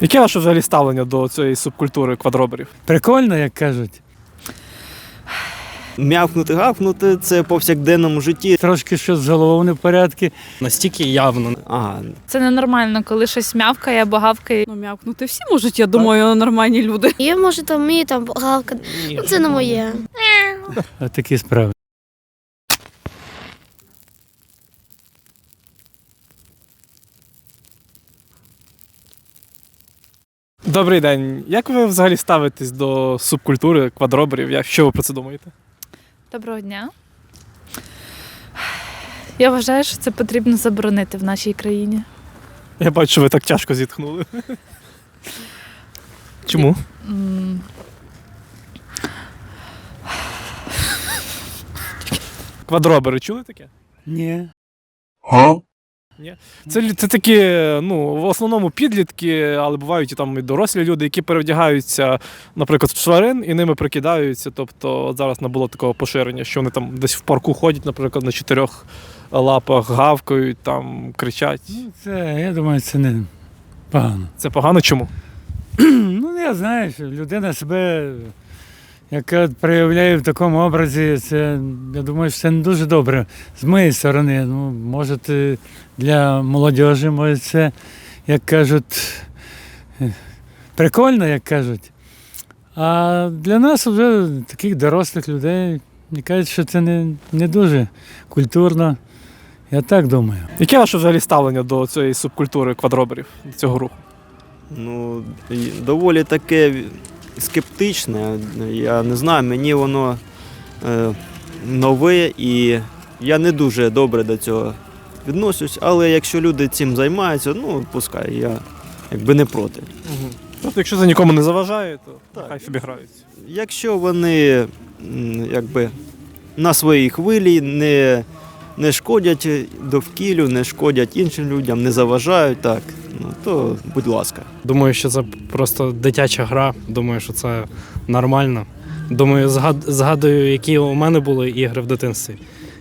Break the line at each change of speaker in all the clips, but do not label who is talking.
Яке ваше взагалі ставлення до цієї субкультури квадроберів?
Прикольно, як кажуть.
М'явкнути, гавкнути це повсякденному житті.
Трошки щось з головою не в порядку.
Настільки явно.
Ага,
Це ненормально, коли щось м'явкає або гавкає.
Ну, м'явкнути всі можуть, я думаю, нормальні люди.
Я може там вмію там гавкати. Ну, це не моє.
Такі справи.
Добрий день. Як ви взагалі ставитесь до субкультури квадроберів? Як- Що ви про це думаєте?
Доброго дня. Я вважаю, що це потрібно заборонити в нашій країні.
Я бачу, що ви так тяжко зітхнули. Чому?
М,
Квадробери чули таке?
Ні.
Це, лю- це такі, ну, в основному підлітки, але бувають і там і дорослі люди, які перевдягаються, наприклад, в тварин і ними прикидаються. Тобто, от зараз не було такого поширення, що вони там десь в парку ходять, наприклад, на чотирьох лапах, гавкають, там кричать.
Ну, це, я думаю, це не погано.
Це погано чому?
Ну, я знаю, що людина себе, яка проявляє в такому образі, це, я думаю, що це не дуже добре. З моєї сторони, ну, може, для молодіжі, може, це, як кажуть, прикольно, як кажуть. А для нас вже таких дорослих людей, мені кажуть, що це не, не дуже культурно. Я так думаю.
Яке ваше взагалі ставлення до цієї субкультури квадроберів, до цього руху?
ну доволі таке скептичне. Я не знаю, мені воно е, нове і я не дуже добре до цього відношусь, але якщо люди цим займаються, ну пускай, я якби не проти.
Тобто, якщо це нікому не заважає, то хай собі граються.
Якщо вони якби на своїй хвилі не, не шкодять довкіллю, не шкодять іншим людям, не заважають, так, ну то будь ласка.
Думаю, що це просто дитяча гра. Думаю, що це нормально. Думаю, згадую, які у мене були ігри в дитинстві.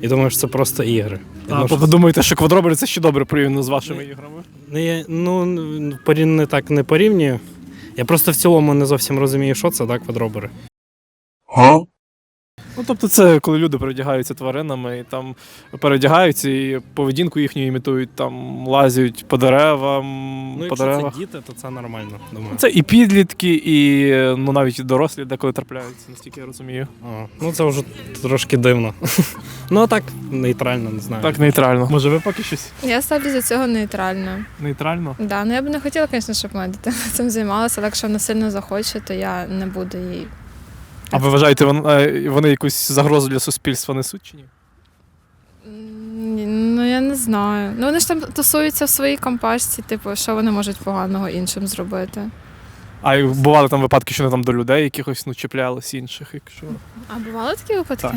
І думаю, що це просто ігри.
А,
думаю,
ви думаєте, що квадробери це ще добре порівняно з вашими іграми?
Ну, я, ну, порів- не так не порівнюю. Я просто в цілому не зовсім розумію, що це, так, квадробери.
Ну, тобто, це коли люди передягаються тваринами і там передягаються і поведінку їхню імітують, там лазять по деревам,
Ну,
по
якщо
деревах.
це діти, то це нормально, думаю.
Це і підлітки, і ну навіть і дорослі деколи трапляються, наскільки я розумію.
А, ну це вже трошки дивно. ну а так, нейтрально, не знаю.
Так нейтрально. Може, ви поки щось
Я ставлюсь до цього нейтрально.
нейтрально?
Да, ну я б не хотіла, звісно, щоб моя дитина цим займалася, але якщо вона сильно захоче, то я не буду їй.
А ви вважаєте, е, вони якусь загрозу для суспільства несуть чи ні?
Ні, Ну я не знаю. Ну вони ж там тусуються в своїй компашці, типу, що вони можуть поганого іншим зробити.
А бували там випадки, що вони там до людей якихось ну, чіплялись інших, якщо.
А бували такі випадки?
Так.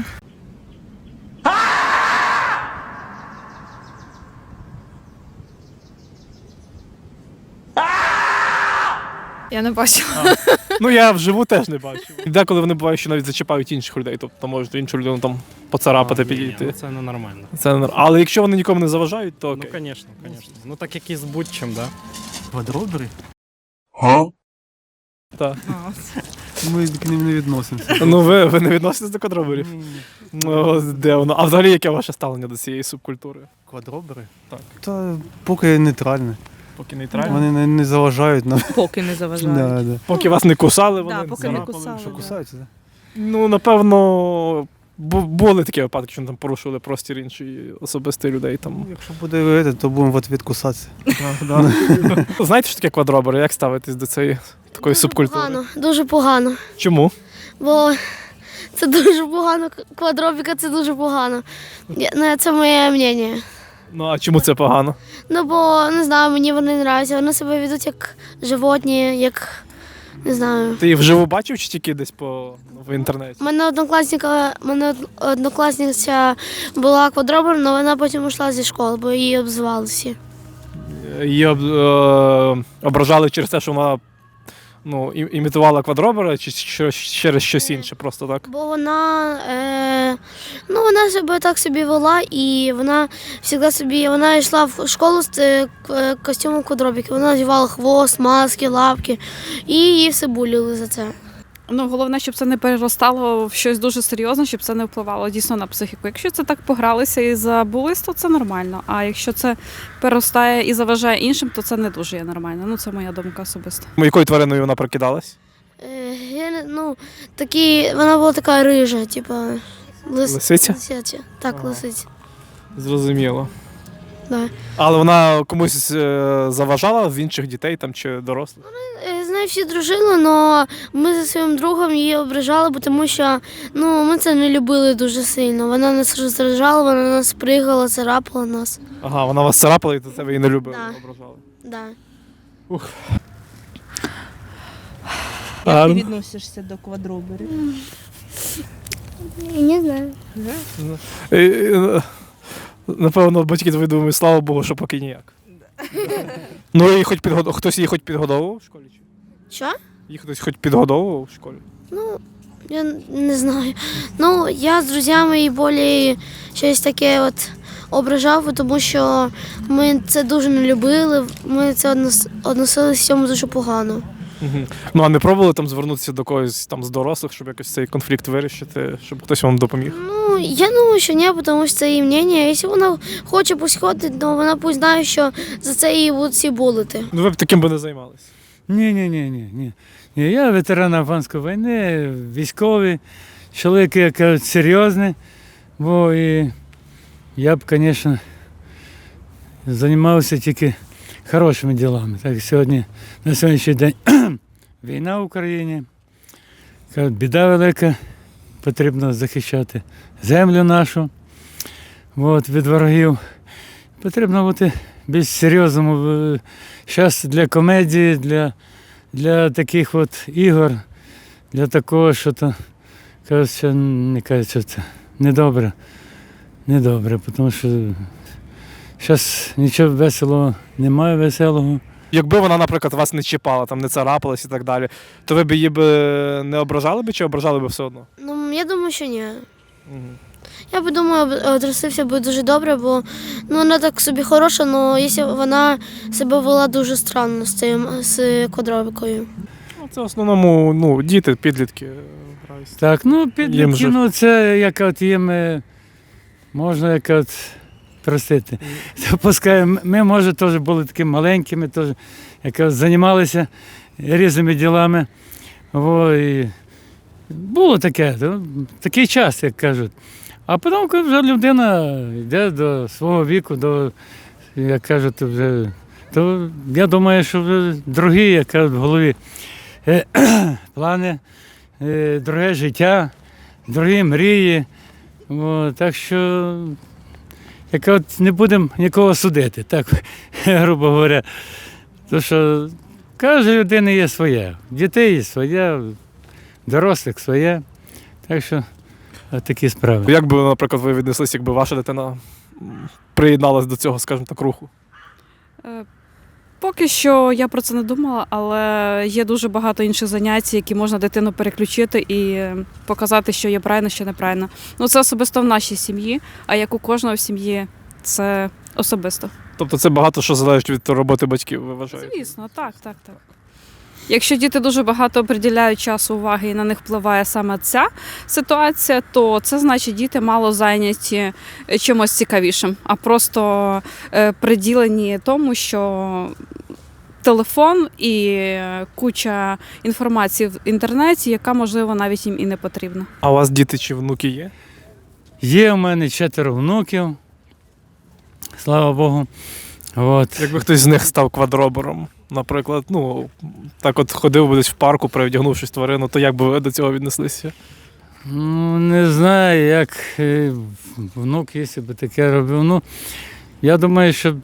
Я не бачила.
Ну я вживу теж не бачив. Деколи вони бувають, що навіть зачіпають інших людей, тобто можуть іншу людину там поцарапати,
А, ні, ні,
підійти.
ну, це ненормально.
Це не Але якщо вони нікому не заважають, то окей.
Ну, звісно, звісно. Ну так як і з будь-чим, да.
Квадробери?
Так.
Ми к ним не відносимося.
Ну ви, ви не відноситесь до квадроберів? Ну, де воно. А взагалі яке ваше ставлення до цієї субкультури?
Квадробери?
Так.
Та поки нейтральне.
Поки нейтрально.
Вони не, не заважають нам.
Поки не заважають.
Да, да.
Поки вас не кусали, вони
Да, поки не
царапали.
кусали.
Що
да.
кусаються, так?
Ну, напевно, бу- були такі випадки, що там порушили простір іншої особистої людей. Там.
Якщо буде це, то будемо в кусатися.
Знаєте, що таке квадробери? Як ставитись до цієї такої субкультури?
Погано, дуже погано.
Чому?
Бо це дуже погано. Квадробіка це дуже погано. Я, ну, це моє мнення.
Ну а чому це погано?
Ну бо не знаю, мені вони не нравляться. Вони себе ведуть як животні, як не знаю.
Ти їх вживу бачив чи тільки десь по в інтернеті?
У мене однокласника, мене однокласниця була квадробер, але вона потім йшла зі школи, бо її обзивали всі.
Її об- е, ображали через те, що вона ну, і- імітувала квадробера, чи що, через щось інше, просто так?
Бо вона, е, ну, вона себе так собі вела, і вона завжди собі, вона йшла в школу з е, к- е, костюмом квадробіки. Вона одягала хвост, маски, лапки, і її все буліли за це.
Ну, головне, щоб це не переростало в щось дуже серйозне, щоб це не впливало дійсно на психіку. Якщо це так погралися і забулись, то це нормально. А якщо це переростає і заважає іншим, то це не дуже є нормально. Ну, це моя думка особиста.
Ну, Якою твариною вона прокидалась?
Е, я не- ну, такі, вона була така рижа, типа лис,
Лисиця?
лисиця. Так,
Ага.
лисиця.
Зрозуміло.
Да.
Але вона комусь е, заважала в інших дітей там чи дорослих?
Е, нею всі дружили, але ми за своїм другом її ображали, бо тому що ну, ми це не любили дуже сильно. Вона нас роздражала, вона нас пригала, царапала нас.
Ага, вона вас царапала і до тебе її не любила,
Да.
ображала.
Да.
А,
Як ти відносишся до квадроберів?
Не знаю.
е, е, Напевно, батьки твої думають, слава Богу, що поки ніяк. Ну і хоч підгодов... хтось її хоч підгодовував в школі? чи?
Що?
Їх хтось хоч підгодовував в школі?
Ну, я не знаю. Ну, я з друзями її болі щось таке от ображав, тому що ми це дуже не любили, ми це однос- відносилися в цьому дуже погано.
Угу. Ну а не пробували там звернутися до когось там з дорослих, щоб якось цей конфлікт вирішити, щоб хтось вам допоміг?
Ну, я думаю, що ні, тому що це її мнення. Якщо вона хоче пусть ходить, то вона пусть знає, що за це її будуть всі булити.
Ну ви б таким би не займалися.
Ні, ні, ні, ні, ні. Ні, я ветеран афганської війни, військовий, чоловік, як кажуть, серйозний. Бо і я б, звісно, займався тільки хорошими ділами. Так сьогодні, на сьогоднішній день війна в Україні, біда велика, потрібно захищати землю нашу от, від ворогів. Потрібно бути більш серйозному. Зараз для комедії, для, для таких от ігор, для такого, що то кажуть, що не кажуть, що це недобре. Недобре, тому що зараз нічого веселого немає веселого.
Якби вона, наприклад, вас не чіпала, там не царапалась і так далі, то ви б її би не ображали би чи ображали би все одно?
Ну, я думаю, що ні.
Угу.
Я би думаю, одростився би дуже добре, бо ну, вона так собі хороша, але якщо вона себе вела дуже странно з цим з квадробикою.
Ну, це в основному ну, діти, підлітки е, граються.
Так, ну підлітки, ну це як от їм е, можна як от простити. Пускай ми, може, теж були такими маленькими, теж як от, займалися різними ділами. Во, і було таке, ну, такий час, як кажуть. А потім, коли вже людина йде до свого віку, до, як кажуть, вже, то я думаю, що вже другі, як кажуть, в голові е, плани е, друге життя, другі мрії. О, так що як от не будемо нікого судити, так, грубо говоря. Тому що кожна людина є своє. Дітей є своє, дорослих своє. Так що такі справи.
Як би, наприклад, ви віднеслись, якби ваша дитина приєдналась до цього, скажімо так, руху?
Е, Поки що я про це не думала, але є дуже багато інших занять, які можна дитину переключити і е, показати, що є правильно, що неправильно. Ну це особисто в нашій сім'ї, а як у кожного в сім'ї, це особисто.
Тобто це багато що залежить від роботи батьків, ви вважаєте?
Звісно, так, так, так. Якщо діти дуже багато приділяють часу уваги і на них впливає саме ця ситуація, то це значить діти мало зайняті е, чимось цікавішим, а просто е, приділені тому, що телефон і куча інформації в інтернеті, яка можливо навіть їм і не потрібна.
А у вас діти чи внуки є?
Є у мене четверо внуків. Слава Богу. От.
Якби хтось з них став квадробером, наприклад, ну так от ходив би десь в парку, перевдягнувшись тварину, то як би ви до цього віднеслися?
Ну, не знаю, як е, внук, якщо б таке робив. Ну, я думаю, що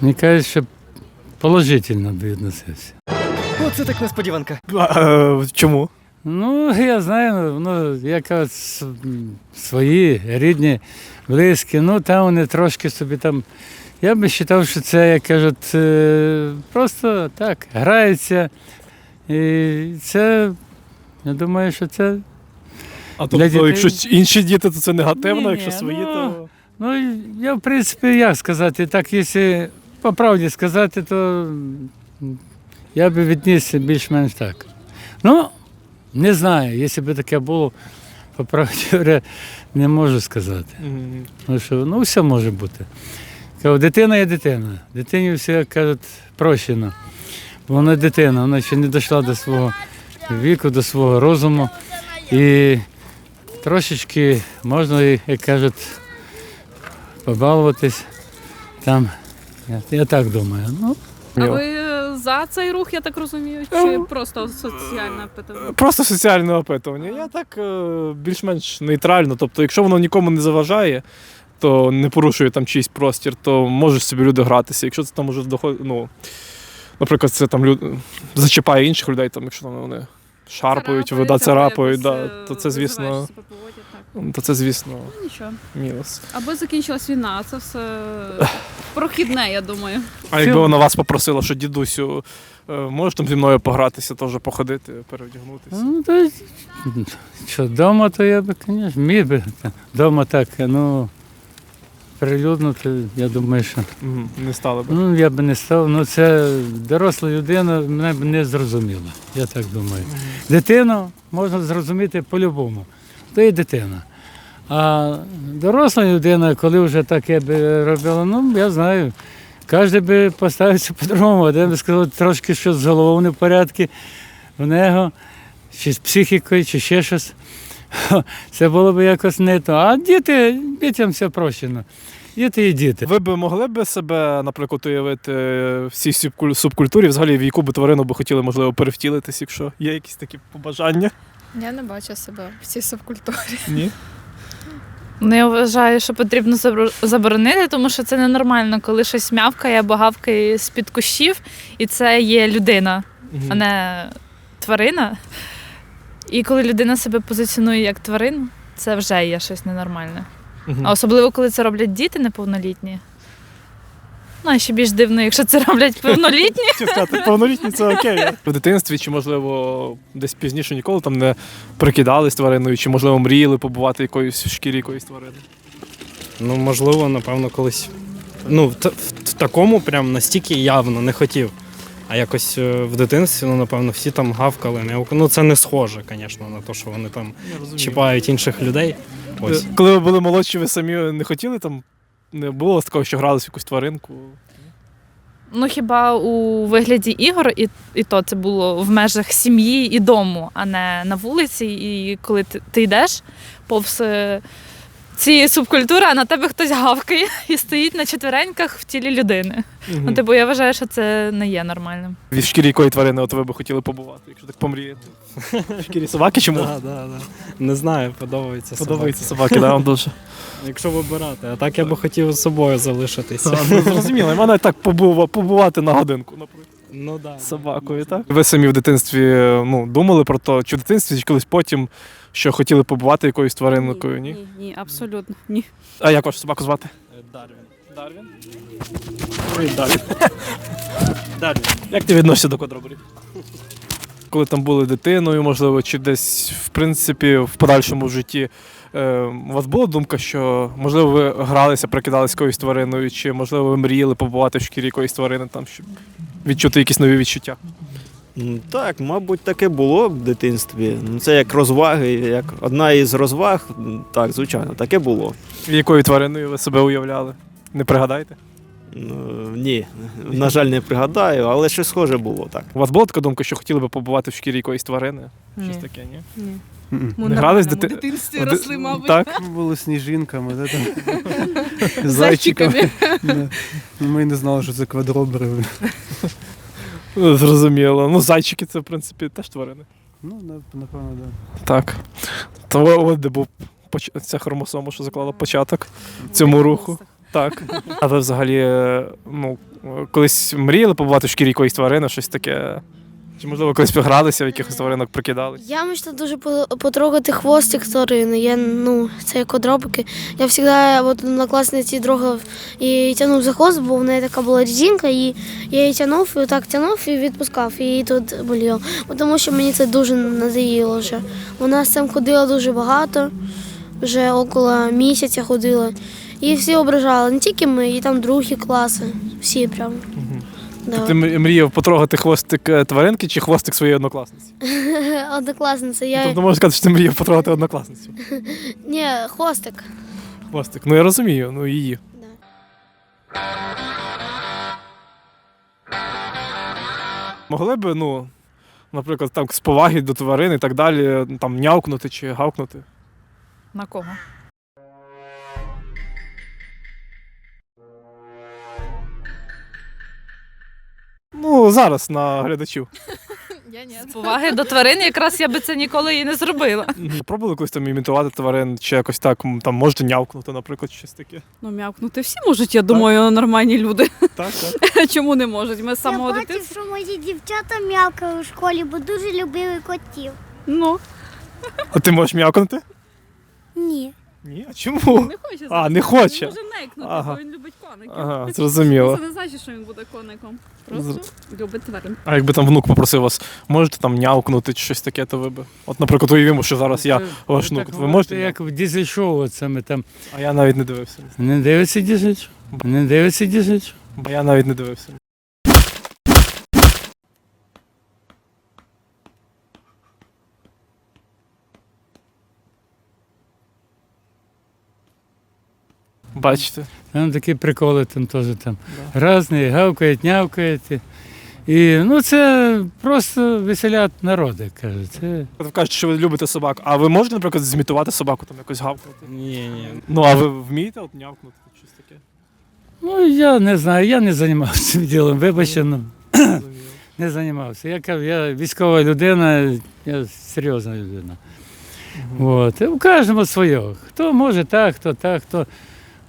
мені кажуть, що положительно б відносився.
Оце так несподіванка.
А, е, чому?
Ну, я знаю, ну, як от с- м, свої рідні, близькі, ну там вони трошки собі там Я би вважав, що це, як кажуть, е, просто так, грається. І це, я думаю, що це
А тобто,
дітей-
якщо інші діти, то це негативно,
Ні-ні,
якщо свої,
ну,
то.
Ну, я, в принципі, як сказати, так, якщо по правді сказати, то я би відніс більш-менш так. Ну, не знаю, якщо б таке було, по правді говоря, не можу сказати.
Мгм.
Ну, що, ну, все може бути. Кажу, дитина є дитина. Дитині все, як кажуть, прощено. Бо вона дитина, вона ще не дійшла до свого віку, до свого розуму. І трошечки можна, як кажуть, побалуватись там. Я, я так думаю. Ну,
А ви е, за цей рух, я так розумію, чи просто соціальне питання?
Просто соціальне опитування. Я так е, більш-менш нейтрально. Тобто, якщо воно нікому не заважає, то не порушує там чийсь простір, то можуть собі люди гратися. Якщо це там уже доходить, ну, наприклад, це там люд... зачіпає інших людей, там, якщо там вони шарпають, да, царапають, да, то це, звісно, то це, звісно,
Ну, Нічого.
мінус.
Аби закінчилась війна, це все прохідне, я думаю.
А якби вона вас попросила, що дідусю, е, можеш там зі мною погратися, теж походити, перевдягнутися.
ну то що, вдома, то я би, звісно, міг би. Дома так, ну, прилюдно, то я думаю, що.
Мгм, Не стали би.
Ну, я би не став. Ну, це доросла людина мене б не зрозуміла. Я так думаю. Дитину можна зрозуміти по-любому. То є дитина. А доросла людина, коли вже таке би робила, ну, я знаю. Кожен би поставився по-другому, один би сказав, трошки щось з головою не в порядку в нього, чи з психікою, чи ще щось. Це було б якось не то. А діти, дітям все прощено. Діти і діти.
Ви б могли б себе, наприклад, уявити в цій субкультурі, взагалі в яку би тварину би хотіли, можливо, перевтілитись, якщо є якісь такі побажання?
Я не бачу себе в цій субкультурі.
Ні.
Ну, я вважаю, що потрібно заборонити, тому що це ненормально, коли щось м'явкає або гавкає з-під кущів, і це є людина, а не тварина. І коли людина себе позиціонує як тварину, це вже є щось ненормальне.
Мгм.
А особливо, коли це роблять діти неповнолітні. Ну, а ще більш дивно, якщо це роблять повнолітні.
Сказати, повнолітні це окей. В дитинстві, чи, можливо, десь пізніше ніколи там не прикидались твариною, чи, можливо, мріяли побувати якоюсь в шкірі якоїсь тварини.
Ну, можливо, напевно, колись. Ну, в, в, в такому прям настільки явно не хотів. А якось е, в дитинстві, ну, напевно, всі там гавкали, м'явкали. Ну, це не схоже, звісно, на те, що вони там чіпають інших людей. Ось.
Е, Коли ви були молодші, ви самі не хотіли там. Не було такого, що грались в якусь тваринку.
Ну, хіба у вигляді ігор, і, і то це було в межах сім'ї і дому, а не на вулиці. І коли ти, ти йдеш повз е, цієї субкультури, а на тебе хтось гавкає і стоїть на четвереньках в тілі людини. Ну, типу, я вважаю, що це не є нормальним.
В шкірі якої тварини от ви би хотіли побувати, якщо так помріяти. В шкірі собаки чому?
Да, да, да. Не знаю, подобається.
Подобаються
собаки.
собаки, да, вам дуже.
Якщо вибирати, а так я би хотів з собою залишитися.
Ну, Зрозуміло, і мене так побува- побувати на годинку, наприклад.
Ну да.
собакою, так? Ви самі в дитинстві ну, думали про те, чи в дитинстві, чи колись потім, що хотіли побувати якоюсь тваринкою, ні?
Ні, ні, абсолютно ні.
А як вашу собаку звати?
Дарвін.
Дарвін. Привіт, Дарвін. Дарвін. Як ти відносишся до квадроберів? Коли там були дитиною, можливо, чи десь, в принципі, в подальшому житті, е, у вас була думка, що можливо ви гралися, прикидалися якоюсь твариною, чи можливо ви мріяли побувати в шкірі якоїсь тварини, там, щоб відчути якісь нові відчуття?
Так, мабуть, таке було в дитинстві. Ну, Це як розваги, як одна із розваг. Так, звичайно, таке було.
Якою твариною ви себе уявляли? Не пригадаєте?
Ну, Ні, на жаль, не пригадаю, але щось схоже було так.
У вас була така думка, що хотіли би побувати в шкірі якоїсь тварини? Щось таке, ні?
Ні. Ми
Не
в
грались дити-
дитинстві росли, мабуть.
Так?
Ми були сніжинками, да, там,
Зайчиками.
Да. Ми не знали, що це квадробери.
Ну, Зрозуміло. Ну, зайчики це, в принципі, теж тварини.
Ну, на- напевно, так.
Так. То от де був поч- ця хромосома, що заклала початок цьому руху. Так. А ви взагалі, е, ну, колись мріяли побувати в шкірі якоїсь тварини, щось таке. Чи можливо колись погралися, в якихось тваринок прикидали?
Я мечтаю дуже по- потрогати хвостик тварини. Я, ну, це як одробики. Я завжди от, на класниці трогав і тягнув за хвост, бо в неї така була резинка, і я її тягнув, і отак тягнув і відпускав, і її тут боліло. Бо Тому що мені це дуже надоїло вже. Вона з цим ходила дуже багато, вже около місяця ходила. І всі ображали, не тільки ми, і там другі класи. Всі прям. Да.
Ти мріяв потрогати хвостик е, тваринки чи хвостик своєї однокласниці?
Однокласниця. Я...
Тобто можна сказати, що ти мріяв потрогати однокласницю.
Ні, хвостик.
Хвостик. Ну я розумію, ну її.
Да.
Могли б, ну, наприклад, там з поваги до тварин і так далі, там нявкнути чи гавкнути.
На кого?
Ну, зараз на глядачів.
Я ні.
З поваги до тварин якраз я би це ніколи і не зробила.
Пробували колись там імітувати тварин, чи якось так, м, там можете нявкнути, наприклад, щось таке.
Ну, м'явкнути всі можуть, я думаю, нормальні люди.
Так, так.
Чому не можуть? Ми з самого
Я бачив,
дитинства.
що мої дівчата м'явкали у школі, бо дуже любили котів.
Ну,
А ти можеш м'явкнути?
Ні.
Ні, а чому?
не хоче.
А, не хоче.
Він може нейкнути,
Ага.
бо він любить коників.
Ага, зрозуміло.
Це не значить, що він буде коником. Просто любить тварин.
А якби там внук попросив вас, можете там нявкнути чи щось таке, то ви би. От, наприклад, уявімо, що зараз я, ваш внук. Ви можете?
Як в дізель-шоу, це ми там.
А я навіть не дивився.
Не дивиться дізель? Не дивиться дізель?
Бо я навіть не дивився. Бачите?
Там такі приколи там теж там. Разні, гавкають, нявкають. І- ну це просто веселять народи, кажуть. Це...
От Ви кажете, що ви любите собаку. А ви можете, наприклад, зімітувати собаку, там якось гавкнути?
Ні, ні.
Ну, а ви вмієте от нявкнути щось таке?
Ну я не знаю, я не займався цим ділом, вибачте, ну, не займався. Я кажу, я військова людина, я серйозна людина. От. У кожному своє. Хто може так, хто так, хто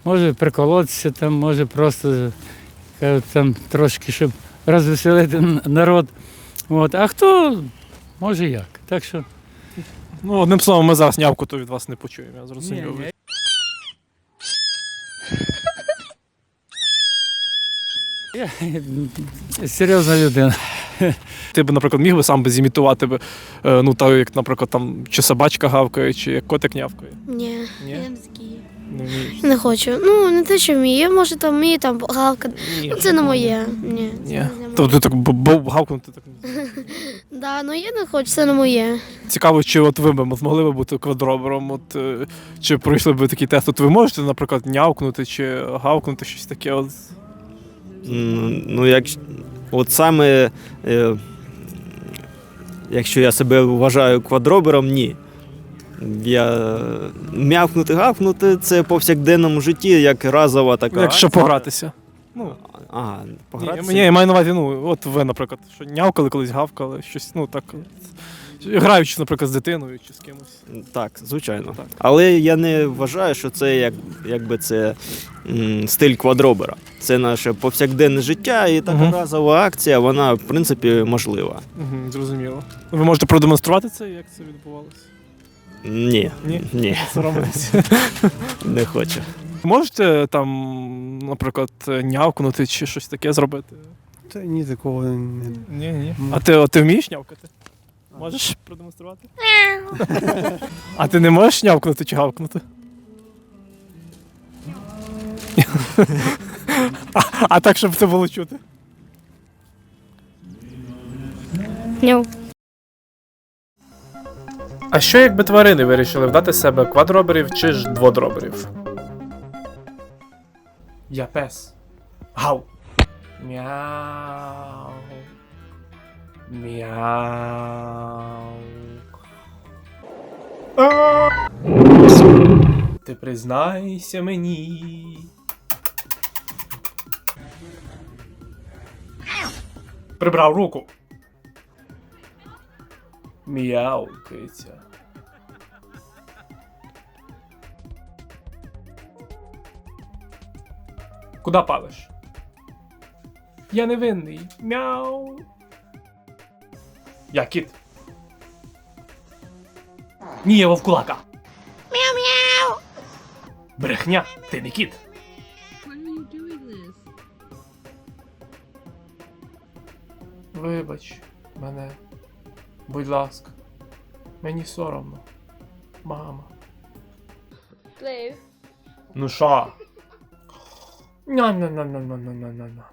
може приколотися, там, може просто кажуть, там, трошки, щоб розвеселити народ. От. А хто може як. Так що
Ну, одним словом, ми зараз нявку то від вас не почуємо, я зрозумів.
Ні, ні. я серйозна людина.
Ти б, наприклад, міг би сам би зімітувати би, е, ну, так, як, наприклад, там, чи собачка гавкає, чи як котик нявкає.
Ні,
Ні?
я не такий.
Не вмієш.
Не хочу. Ну, не те, що вмію. Я може там вмію там гавкати.
Ні.
Ну, це не моє. Ні. це
Ні.
не
Тобто ти так б- б- гавкнути так. не
Да, ну я не хочу, це не моє.
Цікаво, чи от ви б змогли би бути квадробером, от, е, чи пройшли б такий тест. От ви можете, наприклад, нявкнути чи гавкнути щось таке. От.
М, Ну, як, от саме, е, якщо я себе вважаю квадробером, ні. Я м'явкнути, гавкнути це повсякденному житті, як разова така.
Якщо
акція.
погратися. Ну, ні,
погратися.
мені я маю на увазі, ну, от ви, наприклад, що нявкали колись, гавкали, щось, ну так. Граючи, наприклад, з дитиною чи з кимось.
Так, звичайно.
Так.
Але я не вважаю, що це як, якби це м, стиль квадробера. Це наше повсякденне життя, і така
Мгм.
разова акція, вона в принципі можлива.
Угу, зрозуміло. Ви можете продемонструвати це, як це відбувалося?
Ні,
Ні?
ні,
Соромитесь.
не хочу.
Можете там, наприклад, нявкнути чи щось таке зробити?
Та ні, такого не.
Ні, ні. А ти, а ти вмієш нявкати? Можеш продемонструвати? А ти не можеш нявкнути чи гавкнути? а, а так, щоб це було чути.
Ню.
А що якби тварини вирішили вдати себе квадроберів чи ж дводроберів? Я пес. Гав. Мяу. Мяу. Ти признайся мені. Прибрав руку. Мяу, киця. Куда палиш? Я невинний. Мяу.
Я кіт. Ні, я вовкулака. Брехня, ти не кіт. Вибач мене, будь ласка, мені соромно. Мама. Ну що? Ня-ня-ня-ня-ня-ня-ня-ня.